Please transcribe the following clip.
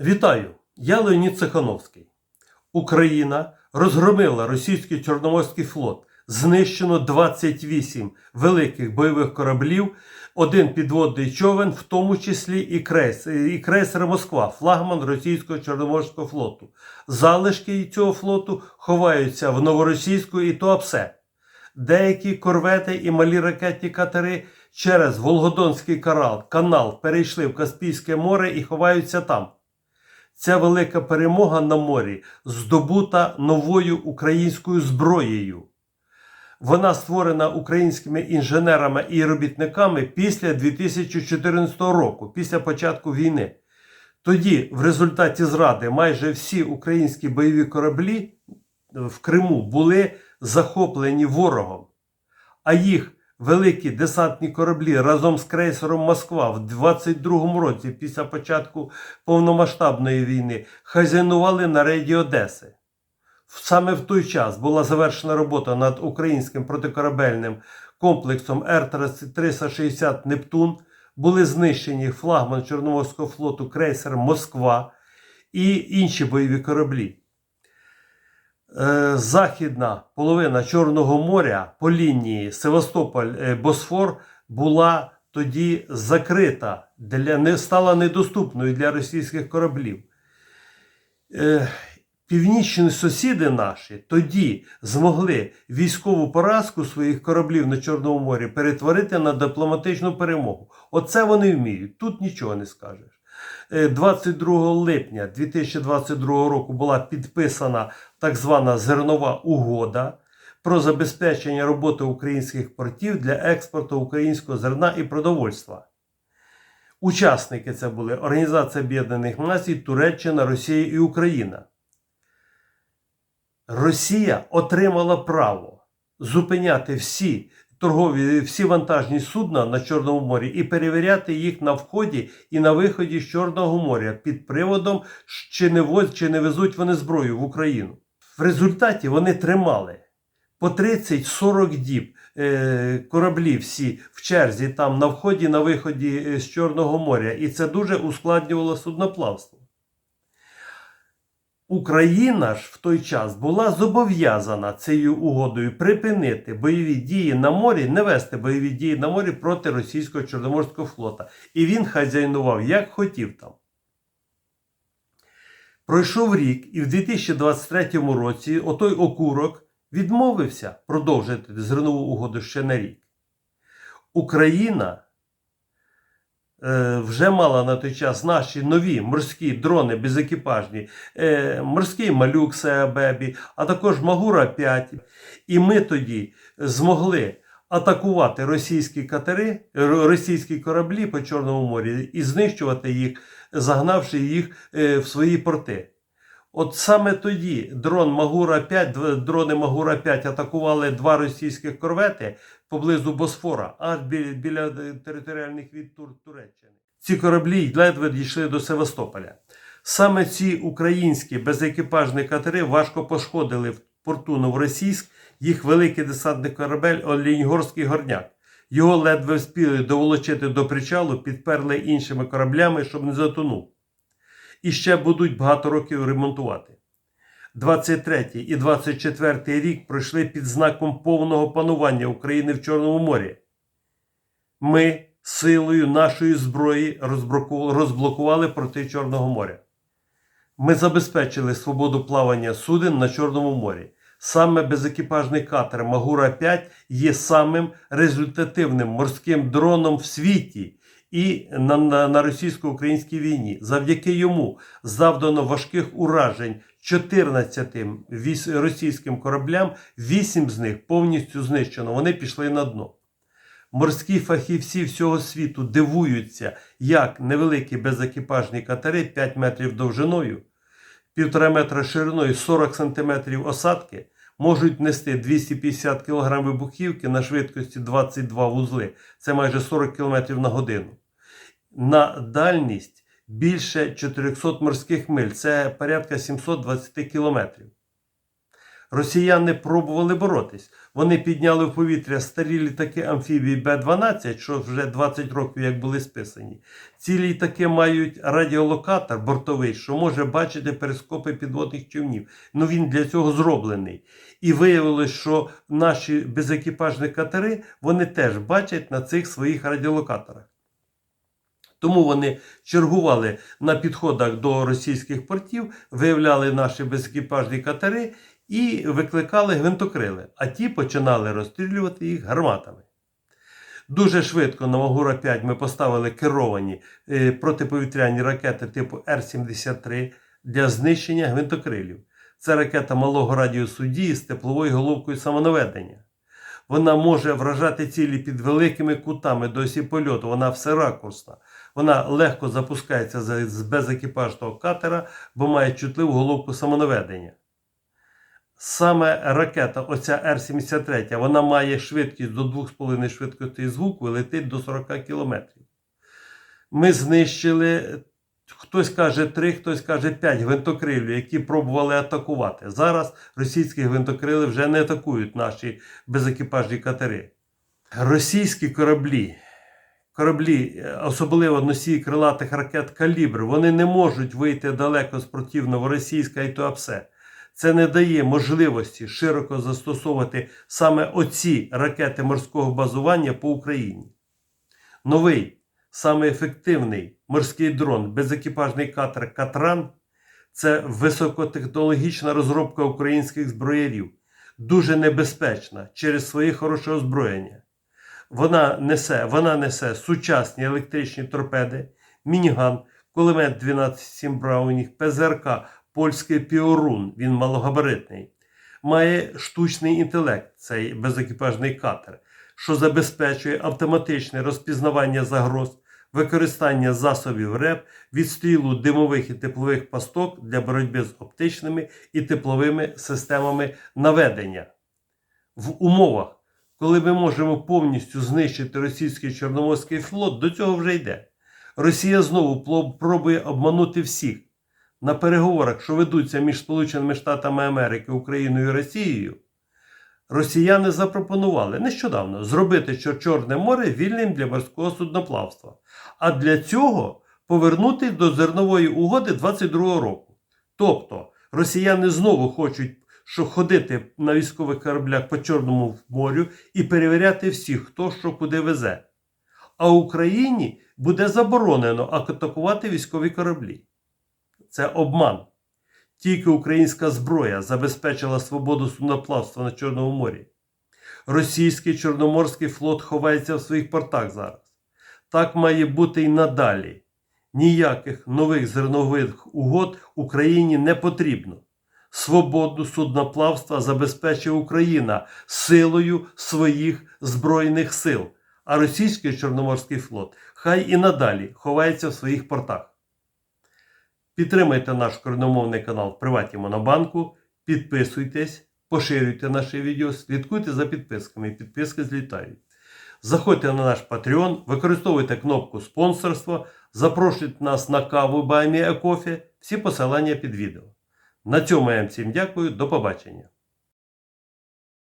Вітаю! Я Леонід Цехановський. Україна розгромила російський Чорноморський флот. Знищено 28 великих бойових кораблів, один підводний човен, в тому числі і крейсер, і крейсер Москва, флагман російського Чорноморського флоту. Залишки цього флоту ховаються в Новоросійську і Туапсе. Деякі корвети і малі ракетні катери через Волгодонський канал перейшли в Каспійське море і ховаються там. Ця велика перемога на морі здобута новою українською зброєю. Вона створена українськими інженерами і робітниками після 2014 року, після початку війни. Тоді, в результаті зради, майже всі українські бойові кораблі в Криму були захоплені ворогом, а їх великі десантні кораблі разом з крейсером Москва в 22-му році, після початку повномасштабної війни, хазяйнували на рейді Одеси. Саме в той час була завершена робота над українським протикорабельним комплексом Р-360 Нептун. Були знищені флагман Чорноморського флоту крейсер Москва і інші бойові кораблі. Е, Західна половина Чорного моря по лінії Севастополь-Босфор була тоді закрита, для, не стала недоступною для російських кораблів. Е, Північні сусіди наші тоді змогли військову поразку своїх кораблів на Чорному морі перетворити на дипломатичну перемогу. Оце вони вміють. Тут нічого не скажеш. Е, 22 липня 2022 року була підписана так звана зернова угода про забезпечення роботи українських портів для експорту українського зерна і продовольства. Учасники це були Організація Об'єднаних Націй, Туреччина, Росія і Україна. Росія отримала право зупиняти всі торгові, всі вантажні судна на Чорному морі і перевіряти їх на вході і на виході з Чорного моря під приводом, чи не, воз, чи не везуть вони зброю в Україну. В результаті вони тримали по 30-40 діб е, кораблі всі в черзі там на вході, на виході е, з Чорного моря, і це дуже ускладнювало судноплавство. Україна ж в той час була зобов'язана цією угодою припинити бойові дії на морі, не вести бойові дії на морі проти російського Чорноморського флота. І він хазяйнував як хотів там. Пройшов рік, і в 2023 році отой окурок відмовився продовжити зернову угоду ще на рік. Україна е, вже мала на той час наші нові морські дрони безекіпажні, е, морський малюк Сеабебі, а також Магура 5. І ми тоді змогли атакувати російські катери, російські кораблі по Чорному морі і знищувати їх, загнавши їх е, в свої порти. От саме тоді дрон Магура 5, дрони Магура 5 атакували два російських корвети поблизу Босфора, аж біля, біля е, територіальних від Тур, Туреччини. Ці кораблі ледве дійшли до Севастополя. Саме ці українські безекіпажні катери важко пошкодили в порту Новоросійськ їх великий десантний корабель Оліньгорський горняк. Його ледве вспіли доволочити до причалу, підперли іншими кораблями, щоб не затонув. І ще будуть багато років ремонтувати. 23 і 24 рік пройшли під знаком повного панування України в Чорному морі. Ми силою нашої зброї розблокували порти Чорного моря. Ми забезпечили свободу плавання суден на Чорному морі. Саме безекіпажний катер Магура 5 є самим результативним морським дроном в світі і на, на, на російсько-українській війні. Завдяки йому завдано важких уражень 14 віс- російським кораблям, 8 з них повністю знищено. Вони пішли на дно. Морські фахівці всього світу дивуються, як невеликі безекіпажні катери 5 метрів довжиною, 1,5 метра шириною, 40 сантиметрів осадки можуть нести 250 кг вибухівки на швидкості 22 вузли. Це майже 40 км на годину. На дальність більше 400 морських миль. Це порядка 720 кілометрів. Росіяни пробували боротись. Вони підняли в повітря старі літаки амфібії Б-12, що вже 20 років як були списані. Ці літаки мають радіолокатор бортовий, що може бачити перископи підводних човнів. Ну він для цього зроблений. І виявилось, що наші безекіпажні катери вони теж бачать на цих своїх радіолокаторах. Тому вони чергували на підходах до російських портів, виявляли наші безекіпажні катери і викликали гвинтокрили, а ті починали розстрілювати їх гарматами. Дуже швидко на Магура-5 ми поставили керовані е, протиповітряні ракети типу Р-73 для знищення гвинтокрилів. Це ракета малого радіусу дії з тепловою головкою самонаведення. Вона може вражати цілі під великими кутами до осі польоту, вона всеракурсна. Вона легко запускається з безекіпажного катера, бо має чутливу головку самонаведення. Саме ракета, оця Р-73, вона має швидкість до 2,5 швидкості звуку і летить до 40 км. Ми знищили, хтось каже 3, хтось каже 5 гвинтокрилів, які пробували атакувати. Зараз російські гвинтокрили вже не атакують наші безекіпажні катери. Російські кораблі, кораблі, особливо носії крилатих ракет калібр, вони не можуть вийти далеко з противного російська і то все. Це не дає можливості широко застосовувати саме оці ракети морського базування по Україні. Новий, саме ефективний морський дрон, безекіпажний катер Катран це високотехнологічна розробка українських зброярів, дуже небезпечна через своє хороше озброєння. Вона несе, вона несе сучасні електричні торпеди, мініган, кулемет 12,7 Браунінг, ПЗРК, польський Піорун, він малогабаритний. Має штучний інтелект, цей безекіпажний катер, що забезпечує автоматичне розпізнавання загроз, використання засобів РЕП, відстрілу димових і теплових пасток для боротьби з оптичними і тепловими системами наведення. В умовах, коли ми можемо повністю знищити російський Чорноморський флот, до цього вже йде. Росія знову пробує обманути всіх. На переговорах, що ведуться між Сполученими Штатами Америки, Україною і Росією, росіяни запропонували нещодавно зробити Чорне море вільним для морського судноплавства. А для цього повернути до зернової угоди 22-го року. Тобто росіяни знову хочуть що ходити на військових кораблях по Чорному морю і перевіряти всіх, хто що куди везе. А Україні буде заборонено атакувати військові кораблі. Це обман. Тільки українська зброя забезпечила свободу судноплавства на Чорному морі. Російський Чорноморський флот ховається в своїх портах зараз. Так має бути і надалі. Ніяких нових зернових угод Україні не потрібно. Свободу судноплавства забезпечує Україна силою своїх збройних сил, а російський Чорноморський флот хай і надалі ховається в своїх портах. Підтримайте наш корномовний канал в Приваті Монобанку, підписуйтесь, поширюйте наші відео, слідкуйте за підписками. Підписки злітають. Заходьте на наш Patreon, використовуйте кнопку спонсорства, запрошуйте нас на каву Баймія Кофі. Всі посилання під відео. На цьому я вам всім дякую. До побачення.